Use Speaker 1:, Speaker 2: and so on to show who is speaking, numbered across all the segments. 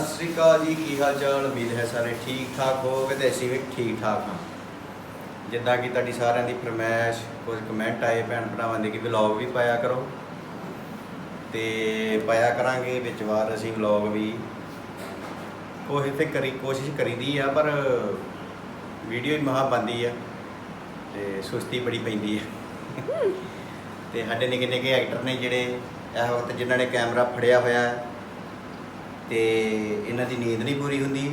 Speaker 1: ਸਤਿ ਸ੍ਰੀ ਅਕਾਲ ਜੀ, ਕੀ ਹਾਲ ਚਾਲ? ਉਮੀਦ ਹੈ ਸਾਰੇ ਠੀਕ ਠਾਕ ਹੋਵੋਗੇ ਤੇ ਅਸੀਂ ਵੀ ਠੀਕ ਠਾਕ ਹਾਂ। ਜਿੱਦਾਂ ਕਿ ਤੁਹਾਡੀ ਸਾਰਿਆਂ ਦੀ ਫਰਮਾਇਸ਼, ਕੁਝ ਕਮੈਂਟ ਆਏ ਭੈਣ ਭਰਾਵਾਂ ਦੇ ਕਿ ਵਲੌਗ ਵੀ ਪਾਇਆ ਕਰੋ। ਤੇ ਪਾਇਆ ਕਰਾਂਗੇ, ਵਿੱਚ ਵਾਰ ਅਸੀਂ ਵਲੌਗ ਵੀ। ਕੋਸ਼ਿਸ਼ ਤੇ ਕਰੀ, ਕੋਸ਼ਿਸ਼ ਕਰੀਦੀ ਆ, ਪਰ ਵੀਡੀਓ ਹੀ ਮਹਾ ਬੰਦੀ ਆ ਤੇ ਸੁਸਤੀ ਬੜੀ ਪੈਂਦੀ ਆ। ਤੇ ਸਾਡੇ ਨਿੱਕੇ ਨਿੱਕੇ ਐਕਟਰ ਨੇ ਜਿਹੜੇ, ਇਹ ਵਕਤ ਜਿਨ੍ਹਾਂ ਨੇ ਕੈਮਰਾ ਫੜਿਆ ਹੋਇਆ ਹੈ ਤੇ ਇਹਨਾਂ ਦੀ ਨੀਂਦ ਨਹੀਂ ਪੂਰੀ ਹੁੰਦੀ।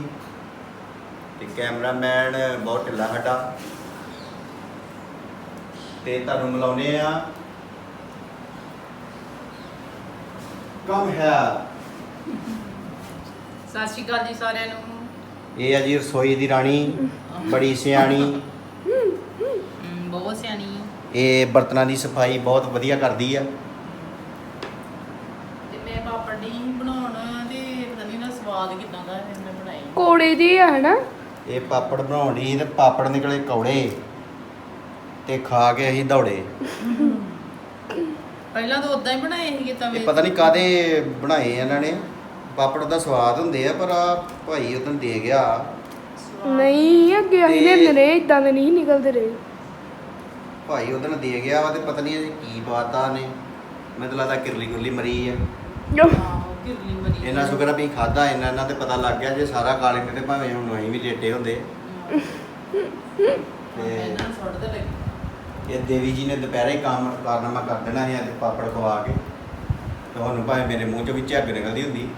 Speaker 1: ਤੇ ਕੈਮਰਾਮੈਨ ਬਹੁਤ ਢਿੱਲਾ ਸਾਡਾ। ਤੇ ਤੁਹਾਨੂੰ ਮਿਲਾਉਨੇ ਆ ਕਮ ਹੈ।
Speaker 2: ਸਤਿ ਸ਼੍ਰੀ ਅਕਾਲ ਜੀ ਸਾਰਿਆਂ ਨੂੰ।
Speaker 1: ਇਹ ਆ ਜੀ ਰਸੋਈ ਦੀ ਰਾਣੀ ਬੜੀ ਸਿਆਣੀ।
Speaker 2: ਬਹੁਤ ਸਿਆਣੀ
Speaker 1: ਇਹ ਬਰਤਨਾਂ ਦੀ ਸਫ਼ਾਈ ਬਹੁਤ ਵਧੀਆ ਕਰਦੀ ਆ
Speaker 2: ਤੇ ਮੈਂ ਪਾਪੜ ਦੀ ਬਣਾਉਣ ਤੇ ਪਤਾ ਨਹੀਂ ਨਾ ਸਵਾਦ ਕਿਦਾਂ ਦਾ ਇਹਨੇ ਬਣਾਈ
Speaker 3: ਕੋੜੇ ਦੀ ਆ ਹਨਾ?
Speaker 1: ਇਹ ਪਾਪੜ ਬਣਾਉਣ ਤੇ ਪਾਪੜ ਨਿਕਲੇ ਕੌੜੇ ਤੇ ਖਾ ਕੇ ਅਸੀਂ ਦੌੜੇ।
Speaker 2: ਪਹਿਲਾਂ ਤਾਂ ਉਦਾਂ ਹੀ ਬਣਾਏ ਸੀਗੇ ਤਵੇ
Speaker 1: ਇਹ ਪਤਾ ਨਹੀਂ ਕਾਦੇ ਬਣਾਏ ਆ ਇਹਨਾਂ ਨੇ। ਪਾਪੜ ਦਾ ਸਵਾਦ ਹੁੰਦੇ ਆ ਪਰ ਆ ਭਾਈ ਉਦੋਂ ਦੇ ਗਿਆ।
Speaker 3: ਨਹੀਂ ਅੱਗੇ ਅਸੀਂ
Speaker 1: ਤੇ-
Speaker 3: ਲੈਂਦੇ ਰਹੇ ਇਦਾਂ ਦੇ ਨਹੀਂ ਨਿਕਲਦੇ ਰਹੇ।
Speaker 1: ਭਾਈ ਉਦੋਂ ਦੇ ਗਿਆ ਵਾ ਤੇ ਪਤਾ ਨਹੀਂ ਇਹ ਕੀ ਬਾਤਾ ਨੇ। ਮੈਨੂੰ ਤਾਂ ਲੱਗਦਾ ਕਿਰਲੀ ਕੁਰਲੀ ਮਰੀ ਆ।
Speaker 3: ਜੋ
Speaker 2: ਆਹੋ, ਕਿਰਲੀ ਮਰੀ
Speaker 1: ਇੰਨਾ ਸ਼ੁਕਰ ਆ ਵੀ ਖਾਦਾ ਇੰਨਾ ਇਹਨਾਂ ਤੇ ਪਤਾ ਲੱਗ ਗਿਆ ਜੇ ਸਾਰਾ ਲੈਂਦੇ ਤੇ ਭਾਵੇਂ ਹੁਣ ਅਸੀਂ ਵੀ ਲੇਟੇ ਹੁੰਦੇ। ਤੇ
Speaker 2: ਇਹਨਾਂ ਸੁੱਟ ਦੇ ਲੱਗੀ।
Speaker 1: ਇਹ ਦੇਵੀ ਜੀ ਨੇ ਦੁਪਹਿਰੇ ਹੀ ਕੰਮ ਕਾਰਨਾਮਾ ਕਰ ਦੇਣਾ ਸੀ ਅੱਜ ਪਾਪੜ ਖਵਾ ਕੇ। ਤੁਹਾਨੂੰ ਭਾਵੇਂ ਮੇਰੇ ਮੂੰਹ ਚੋਂ ਵੀ ਝੱਗ ਨਿਕਲਦੀ ਹੁੰਦੀ।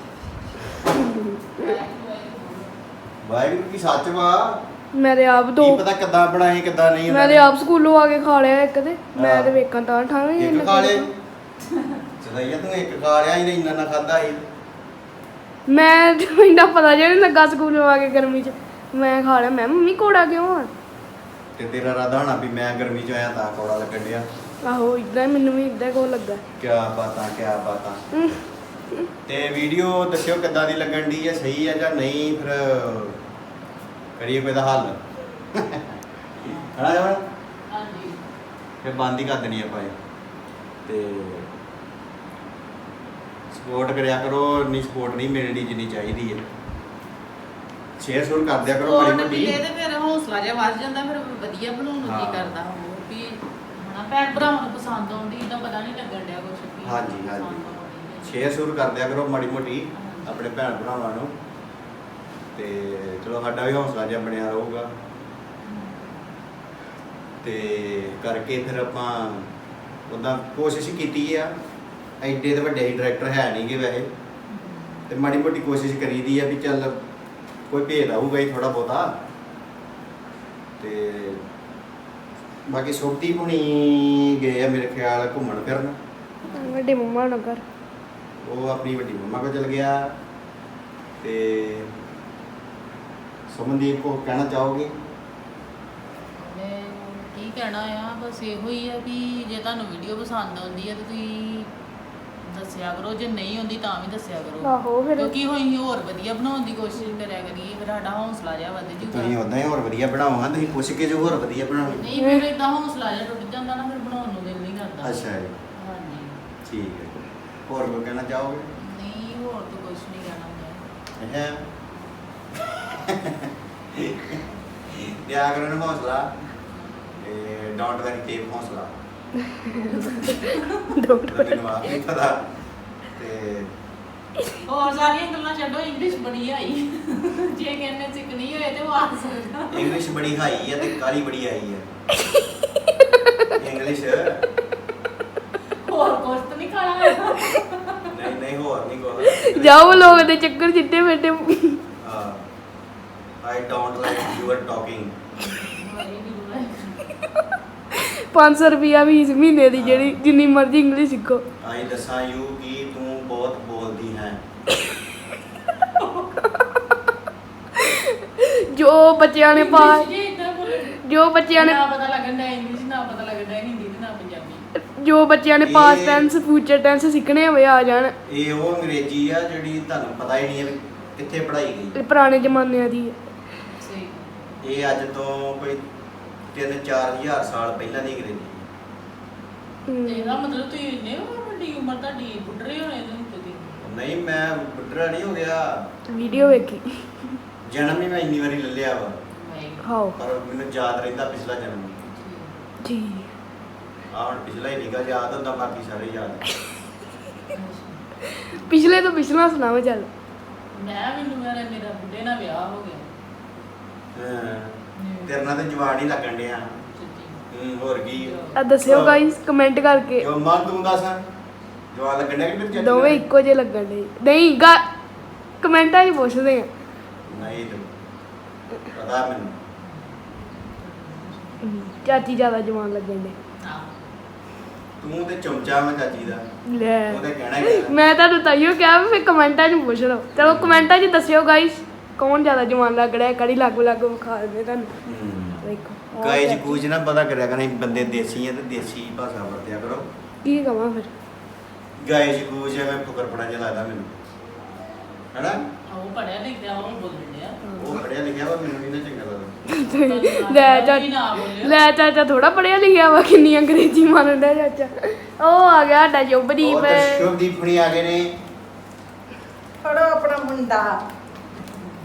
Speaker 1: ਵਾਹਿਗੁਰੂ ਕੀ ਸੱਚ ਵਾ।
Speaker 3: ਮੈਂ ਤੇ ਆਪ ਦੋ
Speaker 1: ਕੀ ਪਤਾ ਕਿੱਦਾਂ ਬਣਾਏ ਕਿੱਦਾਂ ਨਹੀਂ
Speaker 3: ਮੈਂ ਤੇ ਆਪ ਸਕੂਲੋਂ ਆ ਕੇ ਖਾ ਲਿਆ ਇੱਕ ਤੇ। ਮੈਂ। ਤੇ ਵੇਖਾਂ ਤਾਂ ਠਾਂ
Speaker 1: ਇੱਕ ਖਾ ਲੇ ਸਦਈਆ ਤੂੰ ਇੱਕ ਖਾ ਲਿਆ ਇਹਨੇ ਇੰਨਾ ਨਾ ਖਾਦਾ ਸੀ
Speaker 3: ਮੈਂ ਇੰਨਾ ਪਤਾ ਜਿਹਾ ਨਹੀਂ ਲੱਗਾ ਸਕੂਲੋਂ ਆ ਕੇ ਗਰਮੀ 'ਚ। ਮੈਂ ਖਾ ਲਿਆ ਮੈਂ ਮੰਮੀ ਕੋੜਾ ਕਿਉਂ ਆ?
Speaker 1: ਤੇ ਤੇਰਾ ਰਾਦਾ ਹੋਣਾ ਵੀ ਮੈਂ ਗਰਮੀ ਚ ਆਇਆ ਤਾਂ ਕੋੜਾ ਲੱਗਣ ਡਿਆ।
Speaker 3: ਆਹੋ ਇਦਾਂ ਮੈਨੂੰ ਵੀ ਇਦਾਂ ਕੋ ਲੱਗਾ।
Speaker 1: ਕਿਆ ਬਾਤਾਂ ਕਿਆ ਬਾਤਾਂ। ਤੇ ਵੀਡੀਓ ਦੱਸਿਓ ਕਿੱਦਾਂ ਦੀ ਲੱਗਣ ਦੀ ਹੈ ਸਹੀ ਹੈ ਜਾਂ ਨਹੀਂ ਫਿਰ ਕਰੀਏ ਕੋਈ ਦਾ ਹੱਲ। ਹਣਾ ਜਮਨ?
Speaker 2: ਹਾਂਜੀ
Speaker 1: ਫਿਰ ਬੰਦ ਹੀ ਕਰ ਦੇਣੀ ਆਪਾਂ ਇਹ। ਤੇ ਸਪੋਰਟ ਕਰਿਆ ਕਰੋ ਨਹੀਂ ਸਪੋਰਟ ਨਹੀਂ ਮਿਲਣੀ ਜਿੰਨੀ ਚਾਹੀਦੀ ਹੈ। ਸ਼ੇਅਰ ਸ਼ੁਰੂ ਕਰ ਦਿਆ ਕਰੋ ਬੜੀ ਵੱਡੀ।
Speaker 2: ਮਿਲੇ ਤੇ ਫਿਰ ਹੌਸਲਾ ਜਿਹਾ ਵੱਧ ਜਾਂਦਾ ਫਿਰ ਵਧੀਆ ਬਣਾਉਣ ਨੂੰ। ਕੀ ਕਰਦਾ ਉਹ ਵੀ ਹਣਾ ਭੈਣ ਭਰਾਵਾਂ ਨੂੰ ਪਸੰਦ ਆਉਂਦੀ ਇਹਦਾ ਪਤਾ ਨਹੀਂ ਲੱਗਣ ਡਿਆ ਵੀ
Speaker 1: ਹਾਂਜੀ, ਹਾਂਜੀ। ਸ਼ੇਅਰ ਸ਼ੁਰੂ ਕਰ ਦਿਆ ਕਰੋ ਮਾੜੀ ਮੋਟੀ ਆਪਣੇ ਭੈਣ ਭਰਾਵਾਂ ਨੂੰ। ਤੇ ਚਲੋ ਸਾਡਾ ਵੀ ਹੌਸਲਾ ਜਿਹਾ ਬਣਿਆ ਰਹੂਗਾ। ਤੇ ਕਰਕੇ ਫਿਰ ਆਪਾਂ ਉਦਾਂ ਕੋਸ਼ਿਸ਼ ਕੀਤੀ ਆ ਐਡੇ ਤੇ ਵੱਡੇ ਡਾਇਰੈਕਟਰ ਹੈ ਨਹੀਂਗੇ ਵੈਸੇ। ਤੇ ਮਾੜੀ ਮੋਟੀ ਕੋਸ਼ਿਸ਼ ਕਰੀਦੀ ਆ ਵੀ ਚੱਲ ਕੋਈ ਭੇਦ ਆਊਗਾ ਹੀ ਥੋੜਾ ਬਹੁਤਾ। ਤੇ ਬਾਕੀ ਸੁਖਦੀਪ ਹੁਣੀ ਗਏ ਆ ਮੇਰੇ ਖਿਆਲ ਘੁੰਮਣ ਫਿਰਨ।
Speaker 3: ਵੱਡੇ ਮੰਮਾ ਨਾਲ ਕਰ
Speaker 1: ਉਹ ਆਪਣੀ ਵੱਡੀ ਮੰਮਾ ਕੋਲ ਚਲ ਗਿਆ। ਤੇ ਸੁਮਨਦੀਪ ਕੋ ਕਹਿਣਾ ਚਾਹੋਗੇ?
Speaker 2: ਕੀ ਕਹਿਣਾ ਆ ਬਸ ਇਹੋ ਹੀ ਆ ਵੀ ਜੇ ਤੁਹਾਨੂੰ ਵੀਡੀਓ ਪਸੰਦ ਆਉਂਦੀ ਹੈ ਤੇ ਤੁਸੀਂ ਦੱਸਿਆ ਕਰੋ ਜੇ ਨਹੀਂ ਆਉਂਦੀ ਤਾਂ ਵੀ ਦੱਸਿਆ ਕਰੋ।
Speaker 3: ਆਹੋ ਫਿਰ
Speaker 2: ਕਿਉਂਕਿ ਹੋਈ ਹੋਰ ਵਧੀਆ ਬਣਾਉਣ ਦੀ ਕੋਸ਼ਿਸ਼ ਕਰਿਆ ਕਰੀਏ ਫਿਰ ਸਾਡਾ ਹੌਸਲਾ ਜਿਹਾ ਵੱਧ
Speaker 1: ਤੁਸੀਂ
Speaker 2: ਜੂਗਾ
Speaker 1: ਉਦਾਂ ਹੀ ਹੋਰ ਵਧੀਆ ਬਣਾਓਗਾ ਤੁਸੀਂ ਪੁੱਛ ਕੇ ਜੋ ਹੋਰ ਵਧੀਆ ਬਣਾਓ।
Speaker 2: ਨਹੀਂ ਫਿਰ ਇਦਾਂ ਹੌਸਲਾ ਜਿਹਾ ਟੁੱਟ ਜਾਂਦਾ ਨਾ ਫਿਰ ਬਣਾਉਣ ਨੂੰ ਦਿਲ ਨਹੀਂ ਕਰਦਾ।
Speaker 1: ਅੱਛਾ ਜੀ।
Speaker 2: ਹਾਂਜੀ।
Speaker 1: ਠੀਕ ਹੈ ਹੋਰ ਕੋਈ ਕਹਿਣਾ ਚਾਹੋਗੇ?
Speaker 2: ਨਹੀਂ ਹੋਰ ਤਾਂ ਕੁਝ ਨਹੀਂ ਕਹਿਣਾ ਮੈਂ।
Speaker 1: ਹੈ ਦਿਆ ਕਰੋ ਨਾ ਹੌਸਲਾ। ਤੇ ਡੋਂਟ ਵੈਰੀ ਟੇਪ ਹੌਸਲਾ?
Speaker 3: ਡੋਂਟ
Speaker 1: ਤਾਂ ਮੈਨੂੰ ਆਪ ਨਹੀਂ ਪਤਾ। ਤੇ
Speaker 2: ਹੋਰ ਸਾਰੀਆਂ ਗੱਲਾਂ ਛੱਡੋ ਇੰਗਲਿਸ਼ ਬੜੀ ਆਈ ਜੇ ਕਹਿੰਦੇ ਸਿੱਖਣੀ ਹੋਏ ਤੇ ਉਹ ਆ ਸਕਦਾ
Speaker 1: ਇੰਗਲਿਸ਼ ਬੜੀ ਹਾਈ ਹੈ ਤੇ ਕਾਲੀ ਬੜੀ ਆਈ ਹੈ ਇੰਗਲਿਸ਼
Speaker 2: ਹੋਰ ਕੁਝ ਤਾਂ ਨਹੀਂ ਖਾਣਾ
Speaker 1: ਨਹੀਂ ਨਹੀਂ ਹੋਰ ਨਹੀਂ ਕੋਈ
Speaker 3: ਜਾਓ ਲੋਕ ਦੇ ਚੱਕਰ ਜਿੱਡੇ ਵੱਡੇ।
Speaker 1: I don't like you are talking
Speaker 3: 500 ਰੁਪਿਆ ਵੀ ਇਸ ਮਹੀਨੇ ਦੀ ਜਿਹੜੀ ਜਿੰਨੀ ਮਰਜ਼ੀ ਇੰਗਲਿਸ਼ ਸਿੱਖੋ।
Speaker 1: ਆਈ ਦੱਸਾਂ ਯੂ ਕਿ ਤੂੰ ਬਹੁਤ ਬੋਲਦੀ ਹੈ।
Speaker 3: ਜੋ ਬੱਚਿਆਂ ਨੇ ਪਾ
Speaker 2: ਜੇ
Speaker 3: ਬੱਚਿਆਂ ਨੇ
Speaker 2: ਨਾ ਪਤਾ ਲੱਗਣ ਦਾ ਇੰਗਲਿਸ਼ ਨਾ ਪਤਾ ਲੱਗਣ ਦਾ ਹਿੰਦੀ ਤੇ ਨਾ ਪੰਜਾਬੀ
Speaker 3: ਜੋ ਬੱਚਿਆਂ ਨੇ ਪਾਸਟ
Speaker 1: ਇਹ-
Speaker 3: ਟੈਂਸ ਫਿਊਚਰ ਟੈਂਸ ਸਿੱਖਣੇ ਹੋਵੇ ਆ ਜਾਣ।
Speaker 1: ਇਹ ਉਹ ਅੰਗਰੇਜ਼ੀ ਆ ਜਿਹੜੀ ਤੁਹਾਨੂੰ ਪਤਾ ਹੀ ਨਹੀਂ ਹੈ ਵੀ ਕਿੱਥੇ ਪੜਾਈ ਗਈ।
Speaker 3: ਇਹ ਪੁਰਾਣੇ ਜ਼ਮਾਨਿਆਂ ਦੀ ਹੈ।
Speaker 2: ਸਹੀ।
Speaker 1: ਇਹ ਅੱਜ ਤੋਂ ਕੋਈ 3-4000 ਸਾਲ ਪਹਿਲਾਂ ਦੀ ਅੰਗਰੇਜ਼ੀ।
Speaker 2: ਇਹਦਾ ਮਤਲਬ ਤੁਸੀਂ ਇੰਨੇ ਵੱਡੀ ਉਮਰ ਤੁਹਾਡੀ ਬੁੱਢਰੇ ਹੋਏ ਤੁਸੀਂ ਕਦੀ?
Speaker 1: ਨਹੀਂ ਮੈਂ ਬੁੱਢੜਾ ਨਹੀਂ ਹੋ ਗਿਆ।
Speaker 3: ਵੀਡੀਓ ਵੇਖੀ।
Speaker 1: ਜਨਮ ਹੀ ਮੈਂ ਇੰਨੀ ਵਾਰੀ ਲੈ ਲਿਆ ਵਾ।
Speaker 3: ਹਾਓ
Speaker 1: ਪਰ ਮੈਨੂੰ ਯਾਦ ਰਹਿੰਦਾ ਪਿਛਲਾ ਜਨਮ।
Speaker 3: ਜੀ।
Speaker 1: ਆ ਹੁਣ ਪਿਛਲਾ ਹੀ ਨਿਕਾ ਯਾਦ ਹੁੰਦਾ ਬਾਕੀ ਸਾਰੇ ਯਾਦ।
Speaker 3: ਪਿਛਲੇ ਤੋਂ ਪਿਛਲਾ ਸੁਣਾਓ ਚੱਲ।
Speaker 2: ਮੈਂ ਮੈਨੂੰ ਮੇਰਾ ਮੇਰਾ ਬੁੱਢੇ ਨਾਲ ਵਿਆਹ ਹੋ ਗਿਆ।
Speaker 1: ਹਾਂ। ਤੇਰੇ ਨਾਲ ਤੇ ਜਵਾਨ ਹੀ ਲੱਗਣ ਡਿਆ। ਹੂੰ ਹੋਰ ਕੀ?
Speaker 3: ਆ ਦੱਸਿਓ ਗਾਇਸ ਕਮੈਂਟ ਕਰਕੇ।
Speaker 1: ਜੋ ਮਨ ਤੂੰ ਦੱਸ ਜਵਾਨ ਲੱਗਣ ਡਿਆ ਕਿ ਮੇਰੇ ਚਾਚੀ
Speaker 3: ਦੋਵੇਂ? ਇੱਕੋ ਜਿਹੇ ਲੱਗਣ ਦੇ ਨਹੀਂ ਗਾ ਕਮੈਂਟਾਂ 'ਚ ਪੁੱਛਦੇ ਆ।
Speaker 1: ਨਹੀਂ ਤੂੰ ਪਤਾ ਮੈਨੂੰ।
Speaker 3: ਹਮ, ਚਾਚੀ ਜ਼ਿਆਦਾ ਜਵਾਨ ਲੱਗਣ ਦੇ
Speaker 2: ਹਾਂ
Speaker 1: ਤੂੰ ਤੇ ਚਮਚਾ ਮੈਂ ਚਾਚੀ ਦਾ।
Speaker 3: ਲੈ।
Speaker 1: ਉਹਦੇ ਕਹਿਣਾ ਹੀ ਆ।
Speaker 3: ਮੈਂ ਤੁਹਾਨੂੰ ਤਾਈਓ ਕਿਹਾ ਵੀ ਫਿਰ ਕਮੈਂਟਾਂ 'ਚ ਪੁੱਛ ਲਓ। ਚਲੋ ਕਮੈਂਟਾਂ 'ਚ ਦੱਸਿਓ ਗਾਇਸ। ਕੌਣ ਜ਼ਿਆਦਾ ਜਵਾਨ ਲੱਗ ਰਿਹਾ ਕੜੀ ਲਾਗੂ ਲਾਗੂ ਵਿਖਾ ਦਿੰਦੇ ਤੁਹਾਨੂੰ।
Speaker 1: ਹੂੰ।
Speaker 3: ਦੇਖੋ
Speaker 1: ਕਾਇਜ ਕੂਜ ਨਾ ਪਤਾ ਕਰਿਆ ਕਰੇ ਬੰਦੇ ਦੇਸੀ ਆ ਤੇ ਦੇਸੀ ਭਾਸ਼ਾ ਵਰਤਿਆ ਕਰੋ।
Speaker 3: ਕੀ ਕਵਾਂ ਫਿਰ?
Speaker 1: ਗਾਇਜ ਕੂਜ ਐਵੇਂ ਫੁਕਰਪੜਾ ਜਿਹਾ ਲੱਗਦਾ ਮੈਨੂੰ। ਹੈਨਾ?
Speaker 2: ਉਹ ਪੜਿਆ ਲਿਖਿਆ ਉਹ ਬੋਲਣ ਡਿਆ।
Speaker 1: ਉਹ ਪੜਿਆ ਲਿਖਿਆ ਵਾ ਮੈਨੂੰ ਨਹੀਂ ਨਾ ਚੰਗਾ ਲੱਗਦਾ।
Speaker 3: ਲੈ
Speaker 2: ਚਾਚੀ
Speaker 3: ਚਾਚਾ ਲੈ ਚਾਚਾ ਥੋੜਾ ਪੜਿਆ ਲਿਖਿਆ ਵਾ ਕਿੰਨੀ ਅੰਗਰੇਜ਼ੀ ਮਾਰਨ ਦਾ ਚਾਚਾ। ਉਹ ਆ ਗਿਆ ਸਾਡਾ ਜੁਬਦੀਪ
Speaker 1: ਉਹ ਤੇ ਸ਼ੁਭਦੀਪ ਹੁਣੀ ਆ ਗਏ ਨੇ।
Speaker 4: ਫੜੋ ਆਪਣਾ ਮੁੰਡਾ।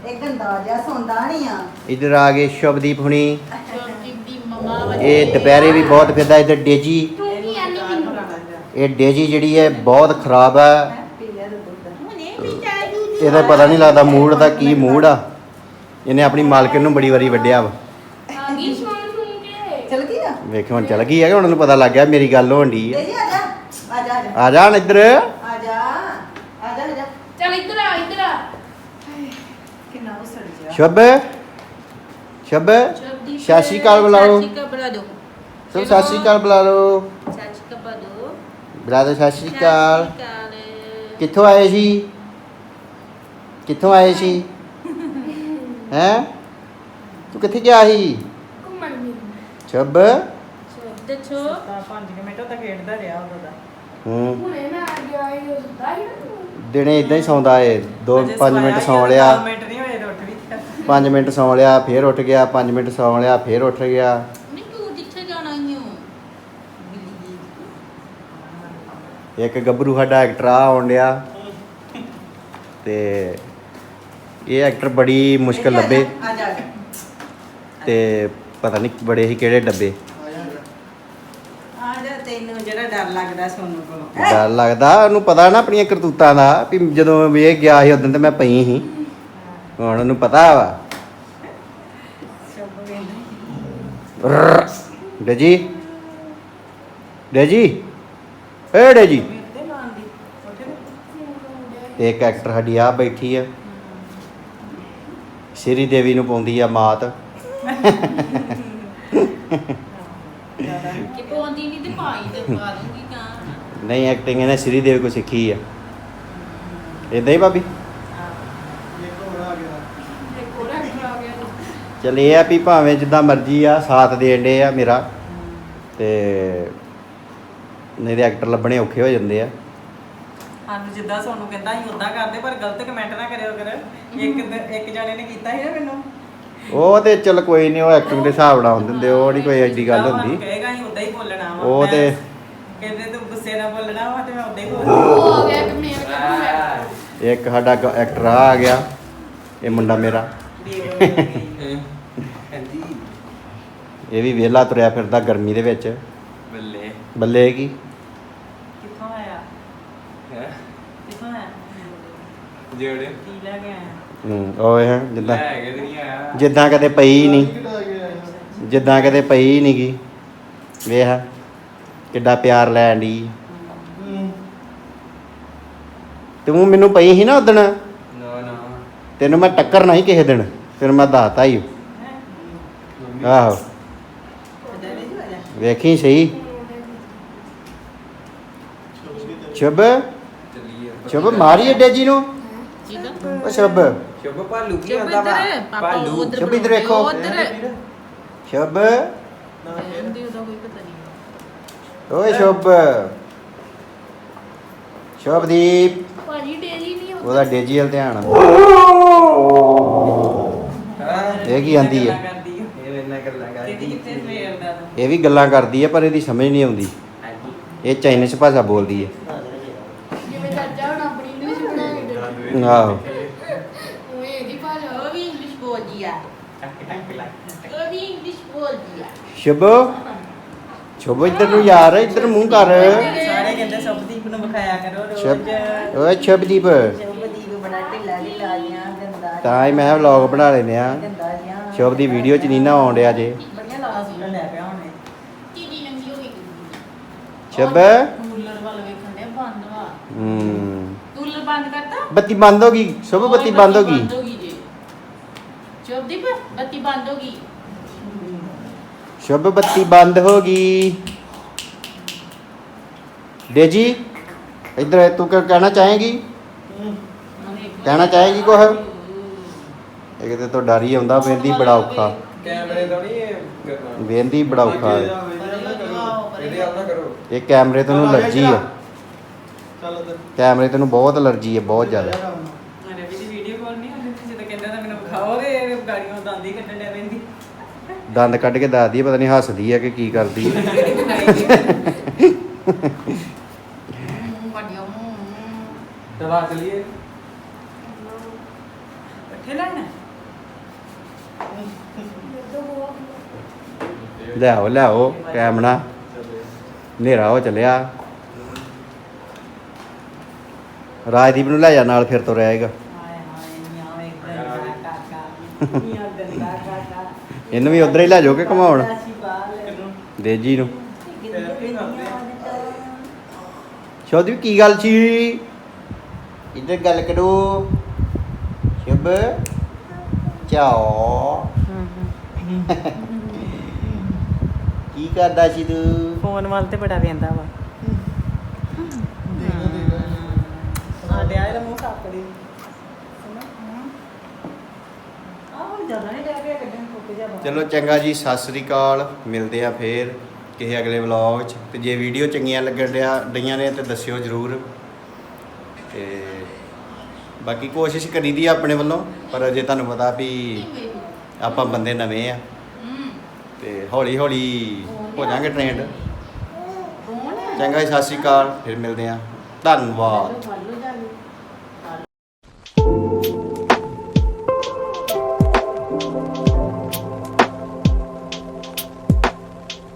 Speaker 4: ਇਹ ਗੰਦਾ ਜਿਹਾ ਸੌਂਦਾ ਨਹੀਂ ਆ।
Speaker 1: ਇਧਰ ਆ ਗਏ ਸ਼ੁਭਦੀਪ ਹੁਣੀ।
Speaker 2: ਛੋਟੀ ਦੀ ਮਮਾ
Speaker 1: ਇਹ ਦੁਪਹਿਰੇ ਵੀ ਬਹੁਤ ਫਿਰਦਾ ਇਧਰ ਡੇਜੀ।
Speaker 3: ਤੂੰ ਕੀ ਆਨੀ ਮੈਨੂੰ
Speaker 1: ਇਹ ਡੇਜੀ ਜਿਹੜੀ ਹੈ ਬਹੁਤ ਖਰਾਬ ਹੈ
Speaker 2: ਹੁਣੇ ਵੀ ਚਾਹੀ
Speaker 1: ਇਹਦਾ ਪਤਾ ਨਹੀਂ ਲੱਗਦਾ ਮੂਡ ਦਾ ਕੀ ਮੂਡ ਆ। ਇਹਨੇ ਆਪਣੀ ਮਾਲਕਣ ਨੂੰ ਬੜੀ ਵਾਰੀ ਵੱਢਿਆ ਵਾ।
Speaker 3: ਆ ਗਈ ਸੁਣ ਸੁਣ ਕੇ।
Speaker 4: ਚਲ ਗਈ ਆ?
Speaker 1: ਵੇਖੋ ਹੁਣ ਚੱਲ ਗਈ ਹੈ ਕਿ ਉਹਨਾਂ ਨੂੰ ਪਤਾ ਲੱਗ ਗਿਆ ਮੇਰੀ ਗੱਲ ਹੋਣ ਦੀ
Speaker 4: ਦੇ
Speaker 1: ਆ।
Speaker 4: ਜੀ ਆ ਜਾ। ਆ ਜਾ ਆ ਜਾ।
Speaker 1: ਆ ਜਾ ਹੁਣ ਇੱਧਰ
Speaker 4: ਆ ਜਾ ਆ ਜਾ ਆ ਜਾ
Speaker 3: ਚੱਲ ਇੱਧਰ ਆ ਇੱਧਰ ਆ
Speaker 4: ਕਿੰਨਾ
Speaker 1: ਸ਼ੁਭ ਸ਼ੁਭ ਸਤਿ ਸ਼੍ਰੀ ਅਕਾਲ ਬੁਲਾਓ।
Speaker 2: ਸਤਿ ਸ਼੍ਰੀ ਅਕਾਲ ਬੁਲਾ ਦਿਓ
Speaker 1: ਸਭ ਸਤਿ ਸ਼੍ਰੀ ਅਕਾਲ ਬੁਲਾ ਲਓ।
Speaker 2: ਸਤਿ ਸ਼੍ਰੀ ਅਕਾਲ ਬੁਲਾ ਦਿਓ
Speaker 1: ਬਰਾਦਰ ਸਤਿ ਸ਼੍ਰੀ ਅਕਾਲ
Speaker 2: ਸਤਿ ਸ਼੍ਰੀ ਅਕਾਲ।
Speaker 1: ਕਿੱਥੋਂ ਆਏ ਸੀ? ਕਿੱਥੋਂ ਆਏ ਸੀ? ਹੈ? ਤੂੰ ਕਿੱਥੇ ਗਿਆ ਸੀ?
Speaker 3: ਘੁੰਮਣ ਵੀ।
Speaker 1: ਸ਼ੁਭ
Speaker 2: ਸ਼ਬਦ ਛੋ
Speaker 4: 5 ਮਿੰਟ ਤਾਂ ਖੇਡਦਾ ਰਿਹਾ ਉਹਦਾ ਦਾ।
Speaker 1: ਹੂੰ।
Speaker 3: ਹੁਣੇ ਮੈਂ ਆ ਗਿਆ ਇਹ ਹੁੰਦਾ ਹੀ ਨਾ ਤੂੰ।
Speaker 1: ਦਿਨੇ ਇਦਾਂ ਹੀ ਸੌਂਦਾ ਏ। 2-5 ਮਿੰਟ ਸੌਂ ਲਿਆ।
Speaker 4: ਮਿੰਟ
Speaker 1: 5 ਮਿੰਟ ਸੌਂ ਲਿਆ ਫੇਰ ਉੱਠ ਗਿਆ 5 ਮਿੰਟ ਸੌਂ ਲਿਆ ਫੇਰ ਉੱਠ ਗਿਆ।
Speaker 2: ਨਹੀਂ ਤੂੰ ਜਿੱਥੇ ਜਾਣਾ ਹੀ ਹੋ
Speaker 1: ਇੱਕ ਗੱਭਰੂ ਸਾਡਾ ਐਕਟਰ ਆ ਆਉਣ ਡਿਆ। ਤੇ ਇਹ ਐਕਟਰ ਬੜੀ ਮੁਸ਼ਕਲ ਲੱਭੇ। ਤੇ ਪਤਾ ਨਹੀਂ ਬੜੇ ਹੀ ਕਿਹੜੇ ਡੱਬੇ।
Speaker 4: ਆ ਜਾ ਤੈਨੂੰ ਜਿਹੜਾ ਡਰ ਲੱਗਦਾ ਸੋਨੂੰ ਕੋਲੋਂ।
Speaker 1: ਡਰ ਲੱਗਦਾ ਉਹਨੂੰ ਪਤਾ ਨਾ ਆਪਣੀਆਂ ਕਰਤੂਤਾਂ ਦਾ ਵੀ ਜਦੋਂ ਇਹ ਗਿਆ ਸੀ ਉਦੋਂ ਤੇ ਮੈਂ ਪਈ ਸੀ। ਹੁਣ ਉਹਨੂੰ ਪਤਾ ਵਾ। ਡੇਜੀ। ਡੇਜੀ। ਏ ਡੇਜੀ। ਇੱਕ ਐਕਟਰ ਸਾਡੀ ਆ ਬੈਠੀ ਆ। ਸ਼੍ਰੀ ਦੇਵੀ ਨੂੰ ਪਾਉਂਦੀ ਆ ਮਾਤ।
Speaker 2: ਕਿ ਪੌਂਦੀ ਨਹੀਂ ਤੇ ਪਾਈ ਤੇ ਪਾ ਦੂੰਗੀ ਕਾਂ
Speaker 1: ਨਹੀਂ ਐਕਟਿੰਗ ਇਹਨੇ ਸ਼੍ਰੀ ਦੇਵੀ ਕੋ ਸਿੱਖੀ ਆ। ਇਦਾਂ ਹੀ ਭਾਬੀ। ਚਲ ਇਹ ਆ ਵੀ ਭਾਵੇਂ ਜਿੱਦਾਂ ਮਰਜ਼ੀ ਆ ਸਾਥ ਦੇਣ ਦੇ ਆ ਮੇਰਾ। ਤੇ ਨਹੀਂ ਤੇ ਐਕਟਰ ਲੱਭਣੇ ਔਖੇ ਹੋ ਜਾਂਦੇ ਆ।
Speaker 4: ਸਾਨੂੰ ਜਿੱਦਾਂ ਸੋਨੂੰ ਕਹਿੰਦਾ ਅਸੀਂ ਉਦਾਂ ਕਰਦੇ ਪਰ ਗਲਤ ਕਮੈਂਟ ਨਾ ਕਰਿਓ ਕਰ ਇੱਕ ਇੱਕ ਜਾਣੇ ਨੇ ਕੀਤਾ ਸੀ ਨਾ ਮੈਨੂੰ।
Speaker 1: ਉਹ ਤੇ ਚਲ ਕੋਈ ਨਹੀਂ ਉਹ ਐਕਟਿੰਗ ਦੇ ਹਿਸਾਬ ਨਾਲ ਹੁੰਦੇ ਹੁੰਦੇ ਉਹ ਨਹੀਂ ਕੋਈ ਐਡੀ ਗੱਲ ਹੁੰਦੀ।
Speaker 4: ਕਹੇਗਾ ਅਸੀਂ ਉਦਾਂ ਹੀ ਬੋਲਣਾ ਵਾ।
Speaker 1: ਉਹ
Speaker 4: ਮੈਂ-
Speaker 1: ਤੇ-
Speaker 4: ਕਹਿੰਦੇ ਤੂੰ ਗੁੱਸੇ ਨਾਲ ਬੋਲਣਾ ਵਾ ਤੇ ਮੈਂ ਉਦਾਂ ਹੀ ਬੋਲਣਾ।
Speaker 3: ਉਹ ਆ ਗਿਆ ਕਮੇਰ ਕਰ
Speaker 1: ਇੱਕ ਸਾਡਾ ਐਕਟਰ ਆ ਆ ਗਿਆ। ਇਹ ਮੁੰਡਾ ਮੇਰਾ। ਇਹ ਵੀ ਵਿਹਲਾ ਤੁਰਿਆ ਫਿਰਦਾ ਗਰਮੀ ਦੇ ਵਿੱਚ।
Speaker 5: ਬੱਲੇ।
Speaker 1: ਬੱਲੇ ਕੀ?
Speaker 4: ਕਿੱਥੋਂ ਆਇਆ?
Speaker 5: ਹੈ?
Speaker 4: ਕਿੱਥੋਂ ਆਇਆ?
Speaker 5: ਜਿਹੜੇ।
Speaker 4: ਕੀ ਲੈ ਕੇ ਆਇਆ?
Speaker 1: ਹੂੰ ਓਏ ਹੈ ਜਿੱਦਾਂ
Speaker 5: ਲੈ ਕੇ ਤੇ ਨਹੀਂ ਆਇਆ।
Speaker 1: ਜਿੱਦਾਂ ਕਦੇ ਪਈ ਹੀ ਨਹੀਂ। ਜਿੱਦਾਂ ਕਦੇ ਪਈ ਹੀ ਨਹੀਂ ਗੀ। ਵੇਖ ਕਿੱਡਾ ਪਿਆਰ ਲੈਣ ਦੀ ਤੂੰ ਮੈਨੂੰ ਪਈ ਸੀ ਨਾ ਉਦਣ
Speaker 5: ਨਾ ਨਾ।
Speaker 1: ਤੈਨੂੰ ਮੈਂ ਟੱਕਰ ਨਹੀਂ ਕਿਸੇ ਦਿਨ। ਤੈਨੂੰ ਮੈਂ ਦੱਸਤਾ ਹੀ? ਆਹੋ। ਵੇਖੀ ਸਹੀ। ਸ਼ੁਭ।
Speaker 5: ਚੱਲੀਏ
Speaker 1: ਸ਼ੁਭ ਮਾਰੀ ਏਡੇ ਜੀ ਨੂੰ। ਓ ਸ਼ੁਭ।
Speaker 5: ਸ਼ੁਭ ਭਾਲੂ ਕੀ ਆਂਦਾ ਵਾ ਭਾਲੂ
Speaker 1: ਚੁੱਪ ਇੱਧਰ ਵੇਖੋ।
Speaker 2: ਉਧਰ
Speaker 1: ਸ਼ੁਭ
Speaker 2: ਇਹਦੀ ਉਹਦਾ ਕੋਈ ਪਤਾ ਨਹੀਂ
Speaker 1: ਓਏ ਸ਼ੁਭ। ਸ਼ੁਭਦੀਪ।
Speaker 3: ਭਾਜੀ ਨਹੀਂ
Speaker 1: ਉਹਦਾ ਡੇਜੀ ਵੱਲ ਧਿਆਨ ਆ।
Speaker 5: ਹਾਂ?
Speaker 1: ਇਹ ਕੀ ਆਂਦੀ ਹੈ
Speaker 5: ਗੱਲਾਂ
Speaker 4: ਕਿਹਦੀ
Speaker 5: ਕਰਦੀ
Speaker 4: ਕਿੱਥੇ ਸਵੇਰ ਦਾ ਤੂੰ
Speaker 1: ਇਹ ਵੀ ਗੱਲਾਂ ਕਰਦੀ ਹੈ ਪਰ ਇਹਦੀ ਸਮਝ ਨਹੀਂ ਆਉਂਦੀ। ਇਹ ਚਾਈਨੀਜ਼ ਭਾਸ਼ਾ ਬੋਲਦੀ ਹੈ
Speaker 3: ਜਿਵੇਂ ਚਾਚਾ ਹੁਣ ਆਪਣੀ ਇੰਗਲਿਸ਼ ਬਣਾ
Speaker 1: ਆਹੋ।
Speaker 3: ਓਏ ਦੀ ਭਾਜਾ
Speaker 2: ਉਹ ਵੀ ਇੰਗਲਿਸ਼ ਬੋਲਦੀ ਆ।
Speaker 4: ਟੱਕ ਟੱਕ ਲੱਗ
Speaker 2: ਉਹ ਵੀ ਇੰਗਲਿਸ਼ ਬੋਲਦੀ ਆ।
Speaker 1: ਸ਼ੁਭ? ਸ਼ੁਭ ਇੱਧਰ ਨੂੰ ਯਾਰ ਇੱਧਰ ਮੂੰਹ ਕਰ।
Speaker 4: ਸਾਰੇ ਕਹਿੰਦੇ ਸਬਦੀਪ ਨੂੰ ਵਿਖਾਇਆ ਕਰੋ
Speaker 1: ਸ਼ੁਭ।
Speaker 4: ਰੋਜ਼
Speaker 1: ਓਏ ਸ਼ੁਭਦੀਪ।
Speaker 4: ਸਬਦੀਪ ਬੜਾ ਢਿੱਲਾ ਢਿੱਲਾ ਜਿਹਾ ਗੰਦਾ
Speaker 1: ਤਾਂ ਹੀ ਮੈਂ ਵਲੌਗ ਬਣਾ ਲੈਨੇ ਆ
Speaker 4: ਗੰਦਾ
Speaker 1: ਸ਼ੁਭ ਦੀ ਵੀਡੀਓ ਚ ਨਹੀਂ ਨਾ ਆਉਣ ਡਿਆ ਜੇ।
Speaker 4: ਬੜੀਆਂ ਲਾਲਾ ਸੂਟਾਂ ਲੈ ਪਿਆ ਉਹਨੇ
Speaker 2: ਕਿੰਨੀ ਲੰਗੀ ਹੋ ਗਈ
Speaker 1: ਸ਼ੁਭ?
Speaker 2: ਕੂਲਰ ਵੱਲ ਵੇਖਣ ਦੇ ਬੰਦ ਵਾ।
Speaker 1: ਹੂੰ।
Speaker 2: ਕੂਲਰ ਬੰਦ ਕਰਤਾ?
Speaker 1: ਬੱਤੀ ਬੰਦ ਹੋ ਗਈ। ਸ਼ੁਭ ਬੱਤੀ ਬੰਦ ਹੋ ਗਈ?
Speaker 2: ਜੀ। ਬੱਤੀ ਬੰਦ ਹੋ ਗਈ?
Speaker 1: ਸ਼ੁਭ ਬੱਤੀ ਬੰਦ ਹੋ ਗਈ। ਡੇਜੀ ਇੱਧਰ ਤੂੰ ਕੀ ਕਹਿਣਾ ਚਾਹੇਗੀ? ਕਹਿਣਾ ਚਾਹੇਗੀ ਕੁਛ? ਇਹ ਕਿਤੇ ਤੋਂ ਡਰ ਹੀ ਆਉਂਦਾ ਵੇਂਦੀ ਬੜਾ ਔਖਾ।
Speaker 5: ਕੈਮਰੇ ਤੋਂ ਨਹੀਂ ਇਹ ਕਰਨਾ।
Speaker 1: ਵੇਂਦੀ ਬੜਾ ਔਖਾ। ਹੈ
Speaker 5: ਇਹਦੇ ਆਪ ਨਾ ਕਰੋ।
Speaker 1: ਇਹ ਕੈਮਰੇ ਤੋਂ ਨੂੰ ਅਲਰਜੀ ਆ।
Speaker 6: ਚੱਲ ਉਧਰ।
Speaker 1: ਕੈਮਰੇ ਤੋਂ ਨੂੰ ਬਹੁਤ ਅਲਰਜੀ ਹੈ ਬਹੁਤ ਜ਼ਿਆਦਾ।
Speaker 4: ਰਵੀ ਦੀ ਵੀਡੀਓ ਕਾਲ ਨਹੀਂ ਹੁੰਦੀ ਸੀ ਜਦੋਂ ਕਹਿੰਦਾ ਤਾਂ ਮੈਨੂੰ ਵਿਖਾਓ ਤੇ ਇਹ ਗਾੜੀਆਂ ਦੰਦ ਹੀ ਕੱਢਣ ਡਿਆ ਰਹਿੰਦੀ
Speaker 1: ਦੰਦ ਕੱਢ ਕੇ ਦੱਸਦੀ ਹੈ ਪਤਾ ਨਹੀਂ ਹੱਸਦੀ ਹੈ ਕਿ ਕੀ ਕਰਦੀ ਹੈ
Speaker 5: ਚਲਾ ਚਲੀਏ।
Speaker 4: ਇਕੱਠੇ ਲੈਣਾ
Speaker 1: ਲਿਆਓ ਲਿਆਓ ਕੈਮਰਾ ਹਨੇਰਾ ਹੋ ਚੱਲਿਆ। ਰਾਜਦੀਪ ਨੂੰ ਲੈ ਜਾ ਨਾਲ, ਫਿਰ ਤੋਂ ਰਹੇਗਾ ਇਹਨੂੰ ਵੀ ਉਧਰ ਹੀ ਲੈ ਜਾਓ ਕਿ ਘਮਾਉਣ? ਦੇਜੀ ਨੂੰ। ਸ਼ੋਦੀ ਕੀ ਗੱਲ ਸੀ? ਇੱਧਰ ਗੱਲ ਕਰੋ। ਸ਼ੁਭ। ਚਾਓ। ਕੀ ਕਰਦਾ ਸੀ ਤੂੰ?
Speaker 4: ਫੋਨ ਵੱਲ ਤੇ ਬੜਾ ਵੇਂਦਾ ਵਾ। ਸਾਡੇ ਆਏ ਦਾ ਮੂੰਹ।
Speaker 1: ਚਲੋ ਚੰਗਾ ਜੀ ਸਤਿ ਸ੍ਰੀ ਅਕਾਲ। ਮਿਲਦੇ ਆ ਫੇਰ ਕਿਸੇ ਅਗਲੇ ਵਲੌਗ 'ਚ। ਤੇ ਜੇ ਵੀਡੀਓ ਚੰਗੀਆਂ ਲੱਗਣ ਡਿਆ ਡਈਆਂ ਨੇ ਤੇ ਦੱਸਿਓ ਜਰੂਰ। ਤੇ ਬਾਕੀ ਕੋਸ਼ਿਸ਼ ਕਰੀਦੀ ਆ ਆਪਣੇ ਵੱਲੋਂ ਪਰ ਜੇ ਤੁਹਾਨੂੰ ਪਤਾ ਵੀ ਆਪਾਂ ਬੰਦੇ ਨਵੇਂ ਆ। ਤੇ ਹੌਲੀ ਹੌਲੀ ਹੋ ਜਾਾਂਗੇ ਟ੍ਰੈਂਡ ਚੰਗਾ ਜੀ ਸਤਿ ਸ੍ਰੀ ਅਕਾਲ। ਫਿਰ ਮਿਲਦੇ ਆ ਧੰਨਵਾਦ।